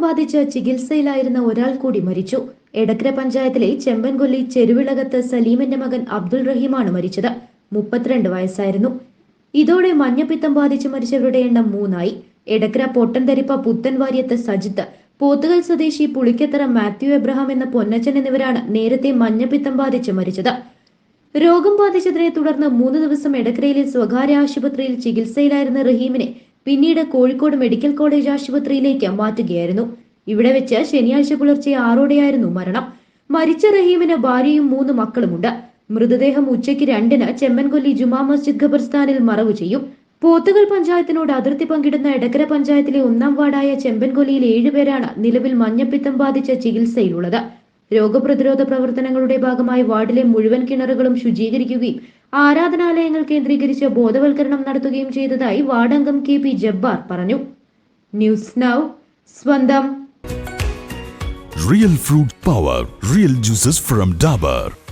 ബാധിച്ച് ചികിത്സയിലായിരുന്ന ഒരാൾ കൂടി മരിച്ചു. എടക്കര പഞ്ചായത്തിലെ ചെമ്പൻകൊല്ലി ചെരുവിളകത്ത് സലീമിന്റെ മകൻ അബ്ദുൾ റഹീമാണ് മരിച്ചത്. മുപ്പത്തിരണ്ട് വയസ്സായിരുന്നു. ഇതോടെ മഞ്ഞപ്പിത്തം ബാധിച്ച് മരിച്ചവരുടെ എണ്ണം മൂന്നായി. എടക്കര പൊട്ടൻതരിപ്പ പുത്തൻവാര്യത്ത് സജിത്ത് പോത്തുകൽ സ്വദേശി പുളിക്കത്തറ മാത്യു എബ്രഹാം എന്ന പൊന്നച്ചൻ എന്നിവരാണ് നേരത്തെ മഞ്ഞപ്പിത്തം ബാധിച്ച് മരിച്ചത്. രോഗം ബാധിച്ചതിനെ തുടർന്ന് മൂന്ന് ദിവസം എടക്കരയിലെ സ്വകാര്യ ആശുപത്രിയിൽ ചികിത്സയിലായിരുന്ന റഹീമിനെ പിന്നീട് കോഴിക്കോട് മെഡിക്കൽ കോളേജ് ആശുപത്രിയിലേക്ക് മാറ്റുകയായിരുന്നു. ഇവിടെ വെച്ച് ശനിയാഴ്ച പുലർച്ചെ ആറോടെയായിരുന്നു മരണം. മരിച്ച റഹീമിന് ഭാര്യയും മൂന്ന് മക്കളുമുണ്ട്. മൃതദേഹം ഉച്ചയ്ക്ക് രണ്ടിന് ചെമ്മൻകൊല്ലി ജുമാ മസ്ജിദ് ഖബർസ്ഥാനിൽ മറവ് ചെയ്യും. പോത്തുകൽ പഞ്ചായത്തിനോട് അതിർത്തി പങ്കിടുന്ന എടക്കര പഞ്ചായത്തിലെ ഒന്നാം വാർഡായ ചെമ്പൻകൊല്ലിയിൽ ഏഴുപേരാണ് നിലവിൽ മഞ്ഞപ്പിത്തം ബാധിച്ച ചികിത്സയിലുള്ളത്. രോഗപ്രതിരോധ പ്രവർത്തനങ്ങളുടെ ഭാഗമായി വാർഡിലെ മുഴുവൻ കിണറുകളും ശുചീകരിക്കുകയും ആരാധനാലയങ്ങൾ കേന്ദ്രീകരിച്ച് ബോധവൽക്കരണം നടത്തുകയും ചെയ്തതായി വാർഡംഗം കെ പി ജബ്ബാർ പറഞ്ഞു ന്യൂസ് നൗ സ്വന്തം real fruit power real juices from Dabur.